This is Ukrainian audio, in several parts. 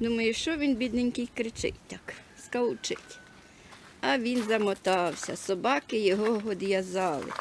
Думаю, що він, бідненький, кричить так, скавчить. А він замотався, собаки його одв'язали.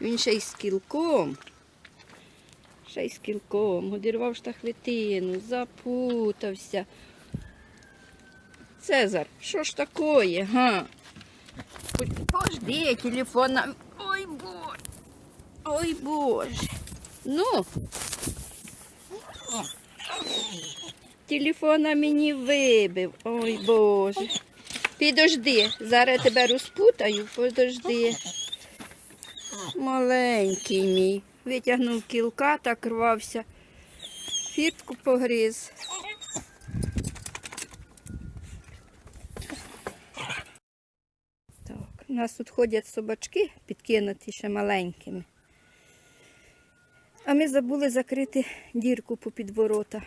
Він ще й з кілком, ще й з кілком, одірвав штахлетину, запутався. Цезар, що ж такое, га? Пожди, телефон нам. Ой, боже. Ой, боже. Ну. Телефона мені вибив. Ой, боже. Підожди, зараз тебе розпутаю, подожди. Маленький мій. Витягнув кілка, так рвався. Фіртку погриз. Так, у нас тут ходять собачки, підкинуті ще маленькими. А ми забули закрити дірку по підворота.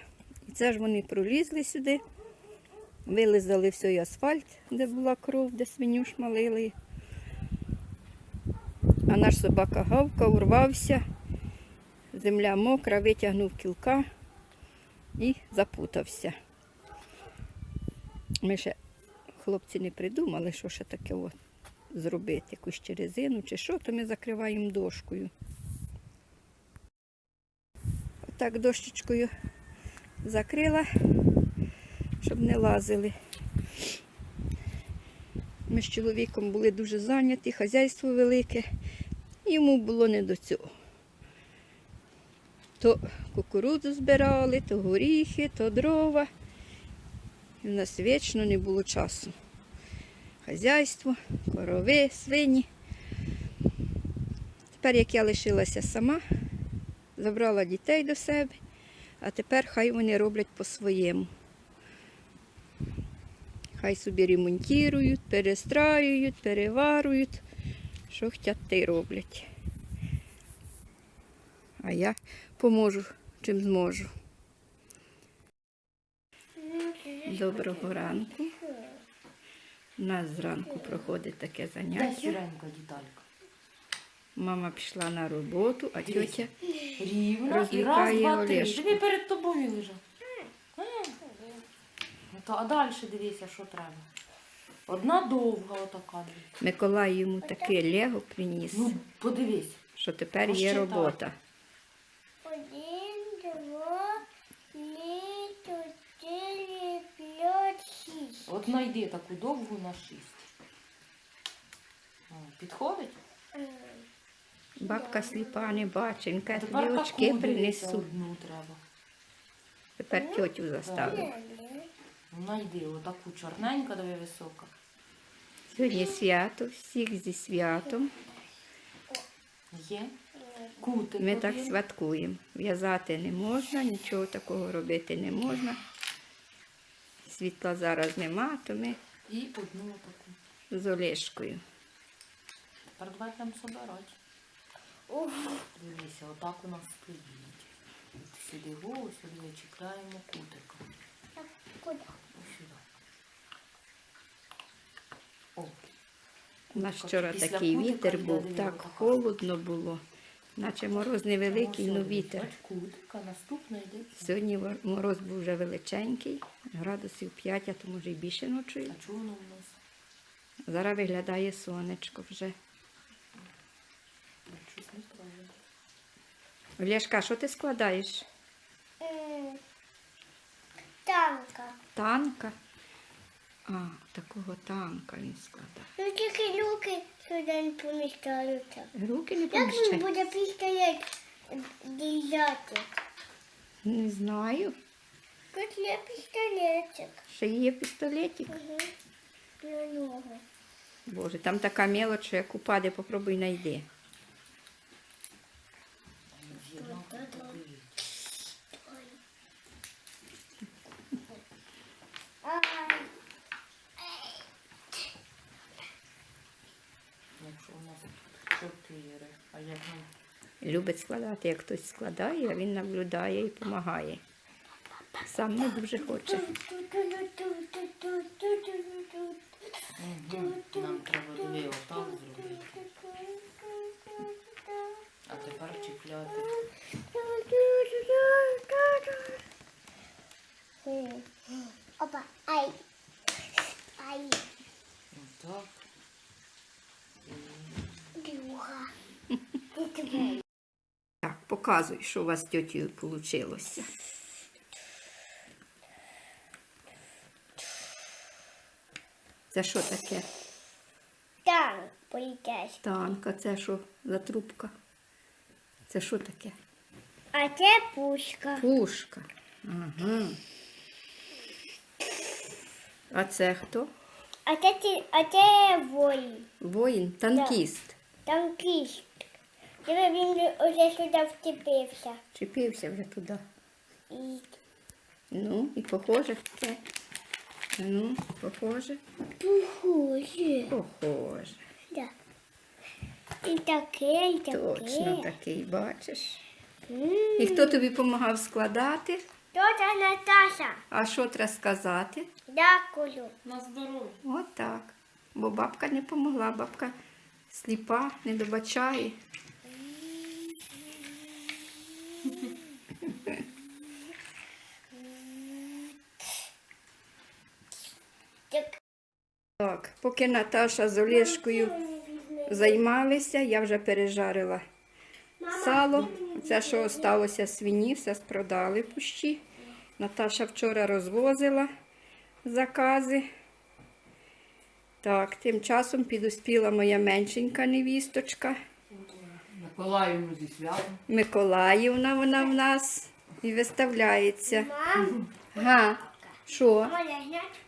І це ж вони пролізли сюди, вилизали всій асфальт, де була кров, де свиню шмалили. А наш собака гавка урвався, земля мокра, витягнув кілка і запутався. Ми ще хлопці не придумали, що ще таке от зробити, якусь черезину чи що, то ми закриваємо дошкою. Отак дощечкою закрила, щоб не лазили. Ми з чоловіком були дуже зайняті, хазяйство велике, йому було не до цього. То кукурудзу збирали, то горіхи, то дрова. І в нас вічно не було часу. Хазяйство, корови, свині. Тепер, як я лишилася сама, забрала дітей до себе, а тепер хай вони роблять по-своєму. Хай собі ремонтують, перестраюють, переварюють, що хочуть, те й роблять. А я поможу, чим зможу. Доброго ранку. У нас зранку проходить таке заняття. Мама пішла на роботу, а тьотя Рівно. І раз, два, три. Олешку. Диви перед тобою. Ну, то, а далі дивися, що треба. Одна довга отака. дивись. Миколай йому таке лего приніс, Ну, подивись. що тепер є робота. Один, два, три, чотири, п'ять, шість. От знайди таку довгу на шість. О, Підходить? Бабка сліпа не бачить, каже, тобі очки принесу. Тепер тьотю заставив. Ну, Знайди отаку чорненька, диви висока. Сьогодні свято, всіх зі святом. Є? Кутик. Ми так святкуємо. В'язати не можна, нічого такого робити не можна. Світла зараз нема, то ми І одну отаку. з Олешкою. Тепер давай прям собирати. Дивися, отак у нас стоїть. От Сюди голову, сюди чіпляємо кутика. Куди? Ось сюди. О. У нас вчора Після такий кутика вітер був, так холодно було, наче мороз невеликий, Ось але сюди. вітер. Бач, Кутика, наступна йде. Сьогодні вор- мороз був вже величенький, градусів 5, а то може й більше ночою. А чого воно в нас? Зараз виглядає сонечко вже. Олешка, що ти складаєш? Танка. Танка? А, такого танка він складає. Ну тільки руки сюди не поміщаються. Руки не Як він буде пістолет діяти? Не знаю. Тут є пістолетик. Ще є пістолетик. Угу. Для нього. Боже, там така мелоч, що як упаде, попробуй найди. З'єднав такий. Ай. Якщо у нас чотири. А як нам Любить складати, як хтось складає, а він наблюдає і допомагає. Сам не дуже хоче. Нам треба диви отак зробити. А тепер чіпляти. М. Так, показуй, що у вас з тьотєю вийшло. Це що таке? Там полетять. Танк, а це що за трубка? Це що таке? А це пушка. Пушка. Ага. А це хто? А це, а це воїн. Воїн, танкіст. Там кість. Диви, він вже сюди вцепився. Чіпився вже туди. І Ну, і похоже таке. Ну, похоже. похоже. Похоже. Да. І таке, і таке. Точно такий, бачиш. І хто тобі допомагав складати? Тьотя Наташа. А що треба сказати? Дякую. На здоров'я. От так. Бо бабка не допомогла, бабка сліпа, не добачає. Так. Поки Наташа з Олешкою займалися, я вже пережарила сало. Це, що осталося свині, все продали пущі. Наташа вчора розвозила закази. Так, тим часом підуспіла моя меншенька невісточка. Миколаївну зі святом. Миколаївна вона в нас і виставляється. Мам, Га, що?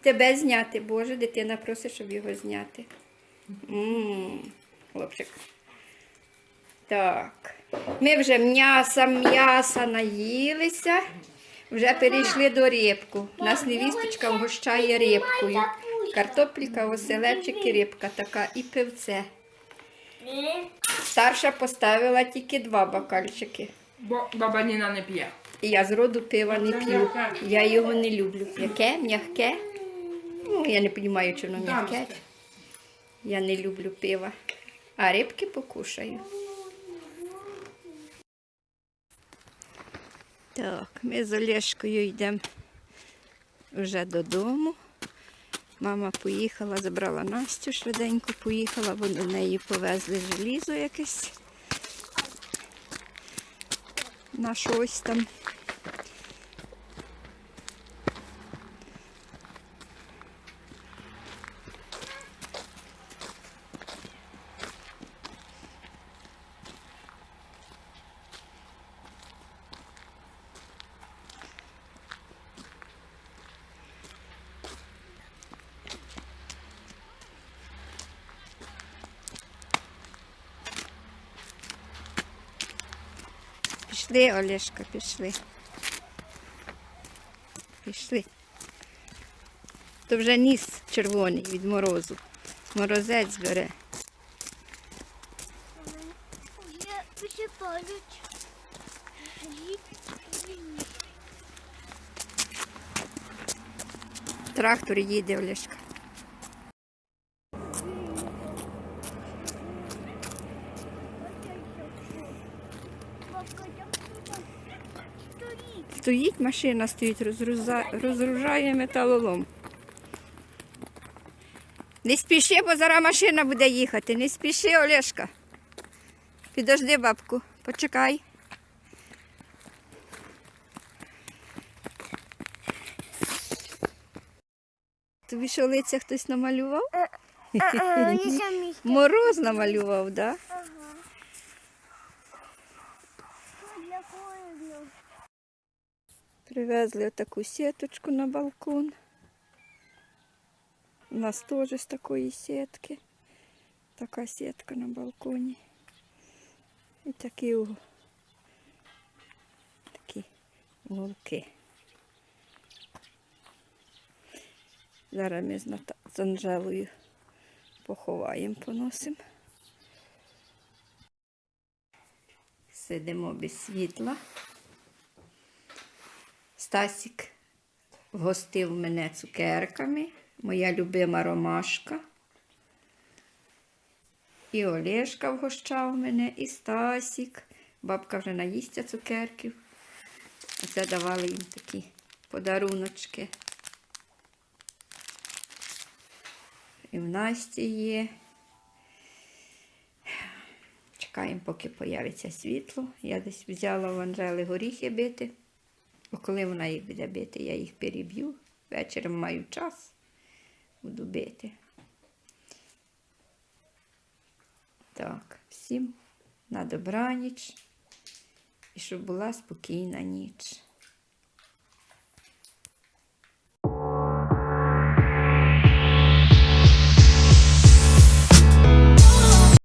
Тебе зняти, Боже, дитина просить, щоб його зняти. М, Хлопчик. Так. Ми вже м'яса, м'яса наїлися, вже перейшли до рибку. Нас невісточка вгощає рибкою. Картопелька, оселедчик і рибка така, і пивце. Старша поставила тільки два бокальчики. Бо баба Ніна не п'є. І я з роду пива не п'ю. Я його не люблю. Яке? М'яке? Ну, я не розумію, чи воно м'яке. Я не люблю пива. А рибки покушаю. Так, ми з Олешкою йдемо вже додому. Мама поїхала, забрала Настю швиденько, поїхала, вони неї повезли желізо якесь. На ось там. Пішли, Олешка, пішли. Пішли. То вже ніс червоний від морозу. Морозець бере. Трактор їде, Олешка. Стоїть машина, стоїть, розгруза... розгружає металолом. Не спіши, бо зараз машина буде їхати. Не спіши, Олешка. Підожди, бабку, почекай. Тобі що лиця хтось намалював? Мороз намалював, так? Да? Для холодно. Привезли отаку сіточку на балкон. У нас теж з такої сітки. Така сітка на балконі. І такі, такі вулки. Зараз ми з Анжелою поховаємо, поносимо. Сидимо без світла. Стасік вгостив мене цукерками, моя любима ромашка. І Олешка вгощав мене, і Стасік. Бабка вже наїсться цукерків. Оце давали їм такі подаруночки. І в Насті є. Чекаємо, поки появиться світло. Я десь взяла в Анжели горіхи бити. Бо коли вона їх буде бити, я їх переб'ю. Вечором маю час, буду бити. Так, всім на добраніч і щоб була спокійна ніч.